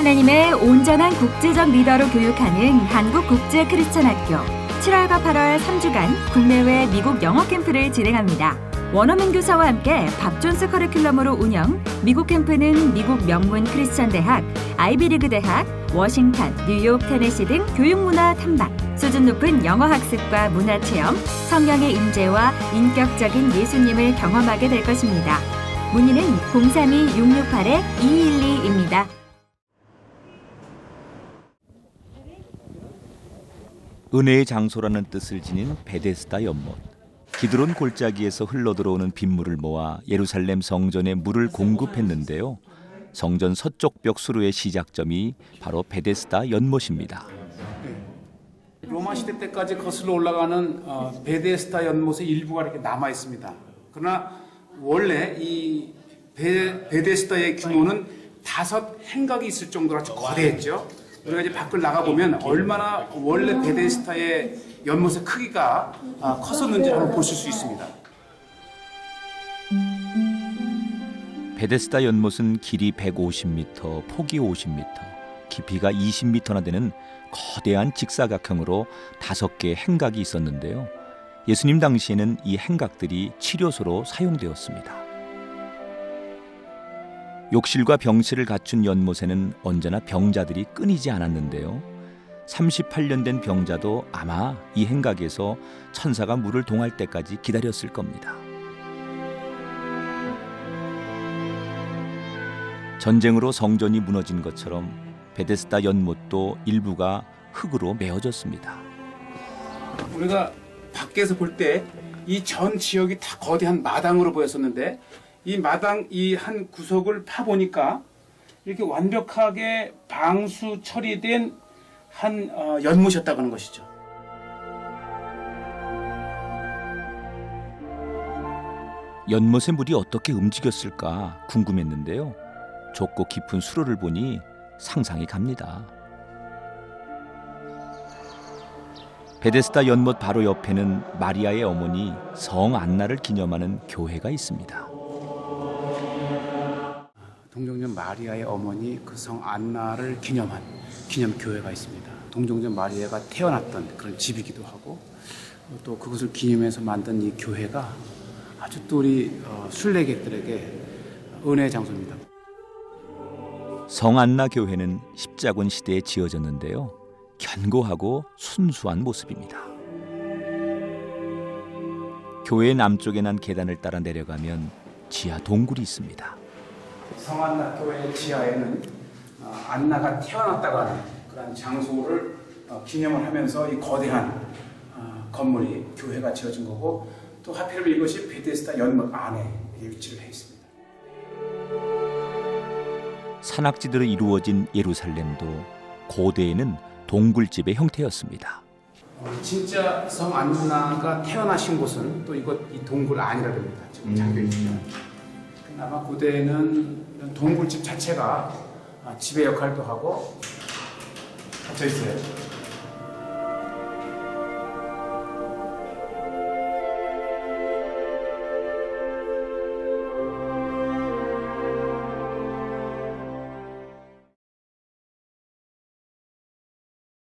하나님의 온전한 국제적 리더로 교육하는 한국국제크리스천학교 7월과 8월 3주간 국내외 미국 영어 캠프를 진행합니다. 원어민 교사와 함께 밥 존스 커리큘럼으로 운영, 미국 캠프는 미국 명문 크리스천 대학, 아이비리그 대학, 워싱턴, 뉴욕, 테네시 등 교육문화 탐방, 수준 높은 영어 학습과 문화 체험, 성령의 임재와 인격적인 예수님을 경험하게 될 것입니다. 문의는 032-668-2212입니다. 은혜의 장소라는 뜻을 지닌 베데스다 연못. 기드론 골짜기에서 흘러들어오는 빗물을 모아 예루살렘 성전에 물을 공급했는데요. 성전 서쪽 벽 수로의 시작점이 바로 베데스다 연못입니다. 로마 시대 때까지 거슬러 올라가는 어, 베데스다 연못의 일부가 이렇게 남아 있습니다. 그러나 원래 이 베, 베데스다의 규모는 다섯 행각이 있을 정도로 아주 거대했죠. 우리가 이제 밖을 나가 보면 얼마나 원래 베데스다의 연못의 크기가 아, 컸었는지 한번 보실 수 있습니다. 베데스다 연못은 길이 150m, 폭이 50m, 깊이가 20m나 되는 거대한 직사각형으로 다섯 개의 행각이 있었는데요. 예수님 당시에는 이 행각들이 치료소로 사용되었습니다. 욕실과 병실을 갖춘 연못에는 언제나 병자들이 끊이지 않았는데요. 38년 된 병자도 아마 이 행각에서 천사가 물을 동할 때까지 기다렸을 겁니다. 전쟁으로 성전이 무너진 것처럼 베데스다 연못도 일부가 흙으로 메어졌습니다. 우리가 밖에서 볼 때 이 전 지역이 다 거대한 마당으로 보였었는데 이 마당 이 한 구석을 파 보니까 이렇게 완벽하게 방수 처리된 한 어, 연못이었다고 하는 것이죠. 연못의 물이 어떻게 움직였을까 궁금했는데요. 좁고 깊은 수로를 보니 상상이 갑니다. 베데스다 연못 바로 옆에는 마리아의 어머니 성 안나를 기념하는 교회가 있습니다. 동정전 마리아의 어머니 그 성 안나를 기념한 기념 교회가 있습니다. 동정전 마리아가 태어났던 그런 집이기도 하고 또 그것을 기념해서 만든 이 교회가 아주 또 우리 어, 순례객들에게 은혜의 장소입니다. 성 안나 교회는 십자군 시대에 지어졌는데요. 견고하고 순수한 모습입니다. 교회 남쪽에 난 계단을 따라 내려가면 지하 동굴이 있습니다. 성안나 교회 지하에는 어, 안나가 태어났다고 하는 그런 장소를 어, 기념을 하면서 이 거대한 어, 건물이 교회가 지어진 거고 또 하필이면 이것이 베데스다 연못 안에 위치를 해 있습니다. 산악지대로 이루어진 예루살렘도 고대에는 동굴집의 형태였습니다. 어, 진짜 성 안나가 태어나신 곳은 또 이것 이 동굴 아니라 됩니다. 지금 잠겨 있죠. 아마 고대에는 동굴집 자체가 아, 집의 역할도 하고 갇혀 있어요.